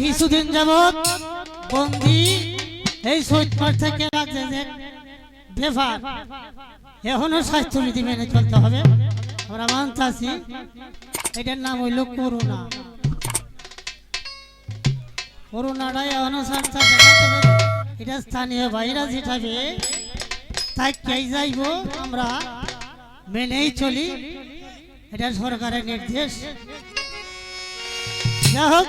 কিছুদিন যাবৎ বন্দি। এই সৈতমার থেকে বেফার এখনও স্বাস্থ্যবিধি মেনে চলতে হবে। আমরা মানতাছি এটার নাম হইল করোনা করোনাটাই এখনও স্বাস্থ্য এটা স্থানীয় ভাইরাস হিসাবে তাই কে যাইব আমরা মেনেই চলি। এটা সরকারের নির্দেশ। যা হোক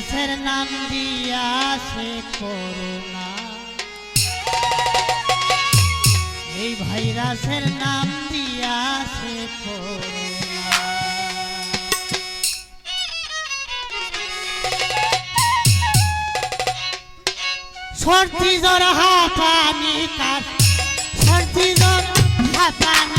ভাইরাসের নাম দিয়াছে করোনা এই ভাইরাসের নাম দিয়াছে করোনা সর্দি জ্বর, হাঁপানি কাশ। সর্দি জ্বর, হাঁপানি